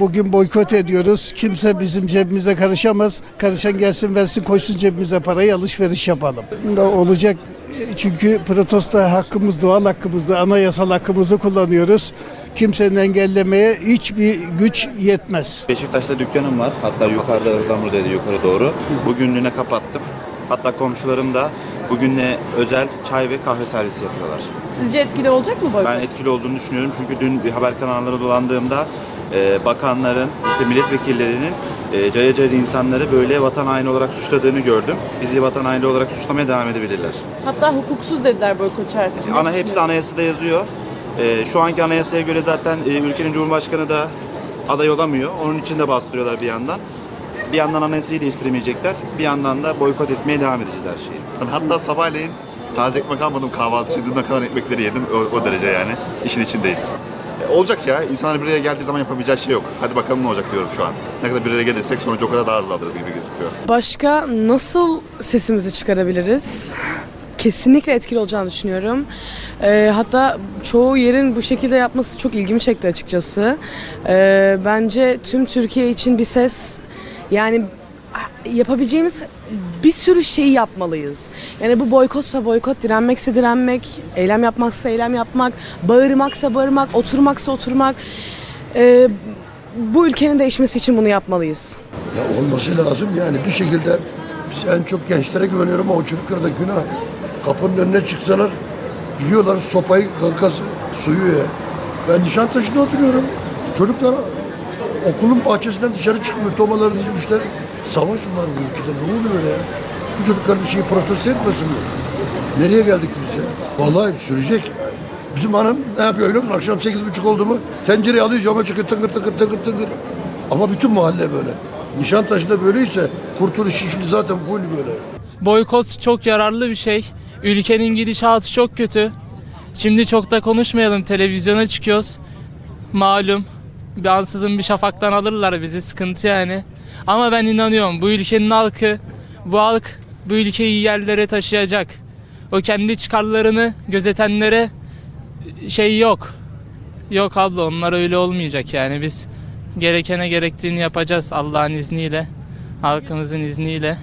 Bugün boykot ediyoruz. Kimse bizim cebimize karışamaz. Karışan gelsin versin koysun cebimize parayı alışveriş yapalım. Olacak? Çünkü protesto hakkımız, doğal hakkımızdı, anayasal hakkımızı kullanıyoruz. Kimsenin engellemeye hiçbir güç yetmez. Beşiktaş'ta dükkanım var. Hatta yukarıda Ihlamur'daydı yukarı doğru. Bugünlüğüne kapattım. Hatta komşularım da bugünle özel çay ve kahve servisi yapıyorlar. Sizce etkili olacak mı boykot? Ben etkili olduğunu düşünüyorum çünkü dün bir haber kanalları dolandığımda e, bakanların, işte milletvekillerinin e, cayır cayır insanları böyle vatan haini olarak suçladığını gördüm. Bizi vatan haini olarak suçlamaya devam edebilirler. Hatta hukuksuz dediler boykot çağrısını. Ana hepsi anayasada yazıyor. E, şu anki anayasaya göre zaten e, ülkenin cumhurbaşkanı da aday olamıyor. Onun için de bastırıyorlar bir yandan. Bir yandan anayasayı değiştiremeyecekler. Bir yandan da boykot etmeye devam edeceğiz her şeyi. Hatta sabahleyin taze ekmek almadım kahvaltı için. Dünden kalan ekmekleri yedim. O, o derece yani. İşin içindeyiz. E, olacak ya. İnsanlar bir araya geldiği zaman yapabileceği şey yok. Hadi bakalım ne olacak diyorum şu an. Ne kadar bir araya gelirsek sonucu o kadar daha hızlı alırız gibi gözüküyor. Başka nasıl sesimizi çıkarabiliriz? Kesinlikle etkili olacağını düşünüyorum. Ee, hatta çoğu yerin bu şekilde yapması çok ilgimi çekti açıkçası. Ee, bence tüm Türkiye için bir ses yani yapabileceğimiz bir sürü şey yapmalıyız. Yani bu boykotsa boykot, direnmekse direnmek, eylem yapmaksa eylem yapmak, bağırmaksa bağırmak, oturmaksa oturmak. Ee, bu ülkenin değişmesi için bunu yapmalıyız. Ya olması lazım yani bir şekilde biz en çok gençlere güveniyorum ama o çocuklara da günah. Kapının önüne çıksalar yiyorlar sopayı, kankası, suyu ya. Ben Nişantaşı'nda oturuyorum. Çocuklar okulun bahçesinden dışarı çıkmıyor. Tomaları dizmişler. Savaş var bu ülkede. Ne oluyor ya? Bu çocuklar bir şeyi protesto etmesin mi? Nereye geldik biz ya? Vallahi sürecek. Bizim hanım ne yapıyor öyle mi? Akşam sekiz buçuk oldu mu tencereyi alıyor cama çıkıyor tıngır tıngır tıngır tıngır. Ama bütün mahalle böyle. Nişantaşı'nda böyleyse kurtuluş şimdi zaten full böyle. Boykot çok yararlı bir şey. Ülkenin gidişatı çok kötü. Şimdi çok da konuşmayalım. Televizyona çıkıyoruz. Malum. Bir ansızın bir şafaktan alırlar bizi. Sıkıntı yani. Ama ben inanıyorum. Bu ülkenin halkı, bu halk bu ülkeyi yerlere taşıyacak. O kendi çıkarlarını gözetenlere şey yok. Yok abla onlar öyle olmayacak yani. Biz gerekene gerektiğini yapacağız Allah'ın izniyle. Halkımızın izniyle.